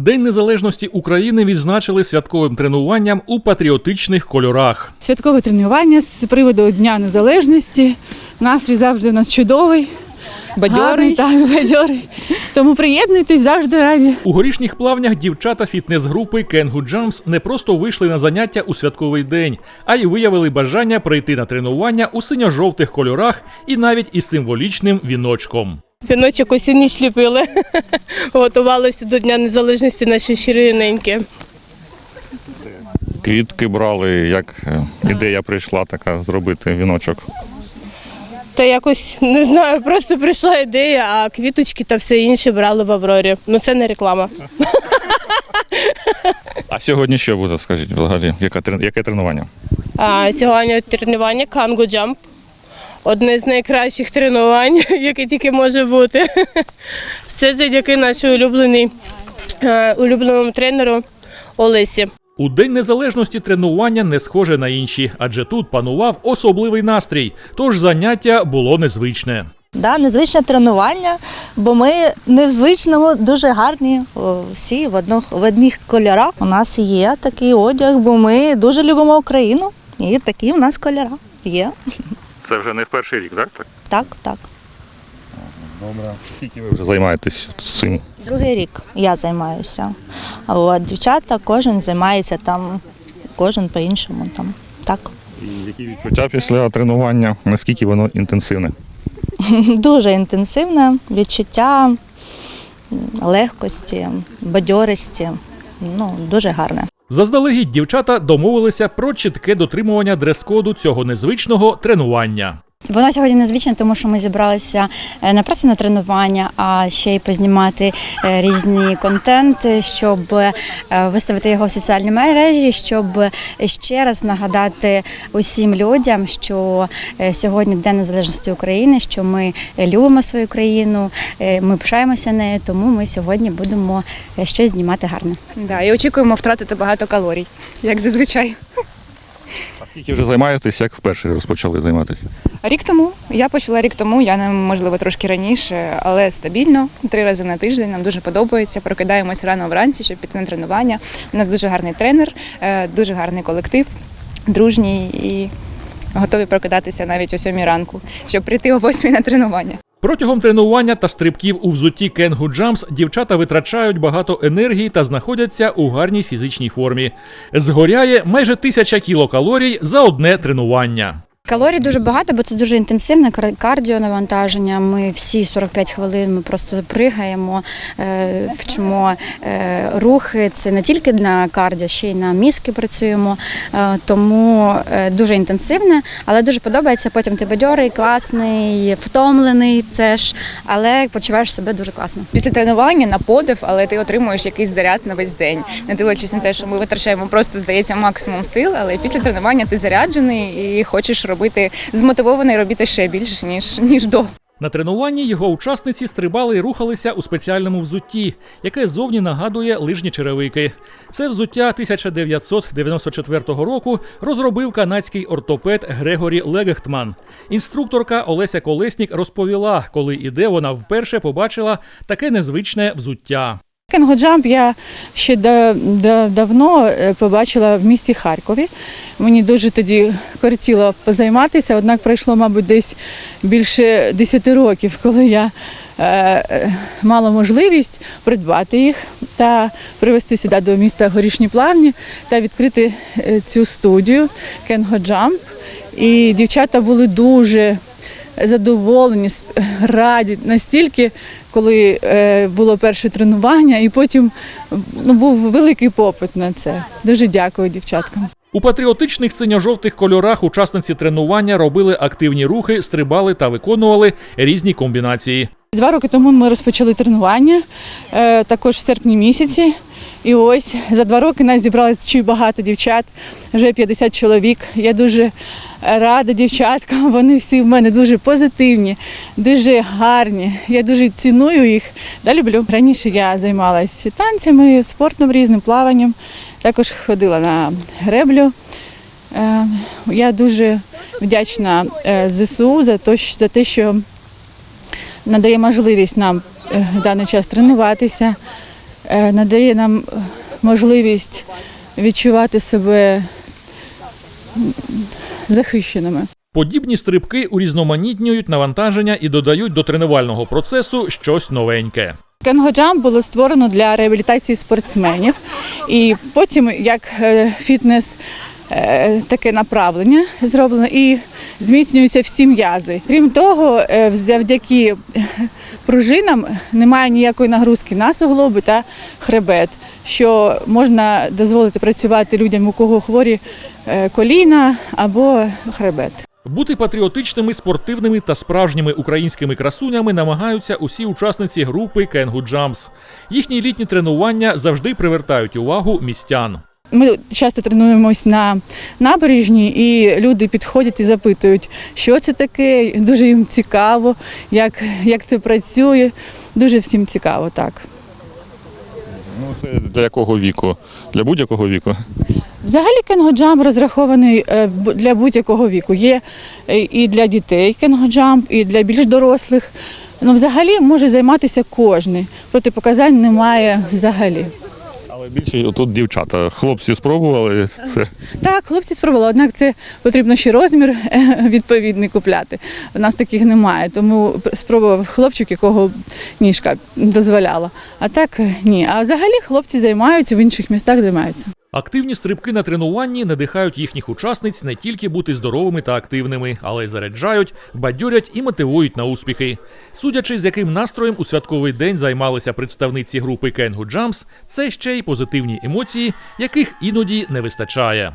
День незалежності України відзначили святковим тренуванням у патріотичних кольорах. Святкове тренування з приводу Дня Незалежності. Настрій завжди у нас чудовий, гарний, Бадьорий. так, бадьорий. Тому приєднуйтесь завжди раді. У горішніх плавнях дівчата фітнес-групи Кенгу Джамс не просто вийшли на заняття у святковий день, а й виявили бажання прийти на тренування у синьо-жовтих кольорах і навіть із символічним віночком. Віночок усю ніч ліпили. Готувалися до Дня Незалежності наші щириненькі. Квітки брали, як е, ідея прийшла така зробити віночок. Та якось не знаю, просто прийшла ідея, а квіточки та все інше брали в Аврорі. Ну це не реклама. А сьогодні що буде, скажіть, взагалі? Яке тренування? А сьогодні тренування Канго Джамп. Одне з найкращих тренувань, яке тільки може бути. Все завдяки нашій улюбленій, е, улюбленому тренеру Олесі. У День незалежності тренування не схоже на інші, адже тут панував особливий настрій, тож заняття було незвичне. Да, незвичне тренування, бо ми не в звичному, дуже гарні всі в одних, в одних кольорах. У нас є такий одяг, бо ми дуже любимо Україну. І такі у нас кольори є. Це вже не в перший рік, так? Так. Так. Добре. Скільки ви вже займаєтесь цим? Другий рік я займаюся. А от дівчата кожен займається там, кожен по-іншому там. Так. І які відчуття після тренування? Наскільки воно інтенсивне? Дуже інтенсивне відчуття легкості, бадьорості. Ну, дуже гарне. Заздалегідь дівчата домовилися про чітке дотримування дрес-коду цього незвичного тренування. Воно сьогодні незвичне, тому що ми зібралися е, не просто на тренування, а ще й познімати е, різний контент, щоб е, виставити його в соціальні мережі, щоб ще раз нагадати усім людям, що сьогодні День Незалежності України, що ми любимо свою країну, ми пишаємося нею, тому ми сьогодні будемо щось знімати гарне. Да, і очікуємо втратити багато калорій, як зазвичай. Скільки вже займаєтесь, як вперше розпочали займатися? Рік тому я почала рік тому, я можливо трошки раніше, але стабільно, три рази на тиждень. Нам дуже подобається. Прокидаємось рано вранці, щоб піти на тренування. У нас дуже гарний тренер, е, дуже гарний колектив, дружній і готові прокидатися навіть о сьомій ранку, щоб прийти о восьмій на тренування. Протягом тренування та стрибків у взутті Кенгу Джамс дівчата витрачають багато енергії та знаходяться у гарній фізичній формі. Згоряє майже тисяча кілокалорій за одне тренування. Калорій дуже багато, бо це дуже інтенсивне кар- кардіонавантаження. Ми всі 45 хвилин ми просто пригаємо, е, вчимо е, рухи. Це не тільки для кардіо, ще й на мізки працюємо. Е, Тому дуже інтенсивне, але дуже подобається. Потім ти бадьорий, класний, втомлений теж, але почуваєш себе дуже класно. Після тренування на подив, але ти отримуєш якийсь заряд на весь день. Не дивлячись на те, що ми витрачаємо просто здається максимум сил, але після тренування ти заряджений і хочеш робити змотивований робити ще більше ніж ніж до. На тренуванні його учасниці стрибали і рухалися у спеціальному взутті, яке зовні нагадує лижні черевики. Це взуття 1994 року розробив канадський ортопед Грегорі Легехтман. Інструкторка Олеся Колеснік розповіла, коли і де вона вперше побачила таке незвичне взуття. Кенгоджамп я ще да, да, давно е, побачила в місті Харкові. Мені дуже тоді кортіло позайматися, однак пройшло, мабуть, десь більше 10 років, коли я е, мала можливість придбати їх та привезти сюди до міста Горішні Плавні та відкрити е, цю студію Кенгоджамп. І дівчата були дуже задоволені, раді настільки, коли е, було перше тренування, і потім ну, був великий попит на це. Дуже дякую дівчаткам. У патріотичних синьо-жовтих кольорах учасниці тренування робили активні рухи, стрибали та виконували різні комбінації. Два роки тому ми розпочали тренування, е, також в серпні місяці. І ось за два роки нас зібралось чи багато дівчат, вже 50 чоловік. Я дуже рада дівчаткам. Вони всі в мене дуже позитивні, дуже гарні. Я дуже ціную їх та люблю. Раніше я займалася танцями, спортом різним, плаванням. Також ходила на греблю. Е, Я дуже вдячна е, ЗСУ за те, що- за те, що надає можливість нам е, в даний час тренуватися. Е, надає нам е, можливість відчувати себе захищеними. Подібні стрибки урізноманітнюють навантаження і додають до тренувального процесу щось новеньке. Кенгоджам було створено для реабілітації спортсменів, і потім як е, фітнес. Е, Таке направлення зроблено і зміцнюються всі м'язи. Крім того, е, завдяки пружинам немає ніякої нагрузки на суглоби та хребет, що можна дозволити працювати людям, у кого хворі е, коліна або хребет. Бути патріотичними, спортивними та справжніми українськими красунями намагаються усі учасниці групи Кенгу Джампс. Їхні літні тренування завжди привертають увагу містян. Ми часто тренуємось на набережні, і люди підходять і запитують, що це таке. Дуже їм цікаво, як, як це працює. Дуже всім цікаво, так. Ну, це для якого віку? Для будь-якого віку. Взагалі кенгоджамп розрахований е, для будь-якого віку. Є е, і для дітей кенгоджамп, і для більш дорослих. Ну, взагалі може займатися кожен. Протипоказань немає взагалі. Але більше тут дівчата. Хлопці спробували це. Так, хлопці спробували, однак це потрібно ще розмір е, відповідний купляти. У нас таких немає, тому спробував хлопчик, якого ніжка дозволяла. А так ні. А взагалі хлопці займаються в інших містах займаються. Активні стрибки на тренуванні надихають їхніх учасниць не тільки бути здоровими та активними, але й заряджають, бадьорять і мотивують на успіхи. Судячи, з яким настроєм у святковий день займалися представниці групи Кенгу Джамс, це ще й позитивні емоції, яких іноді не вистачає.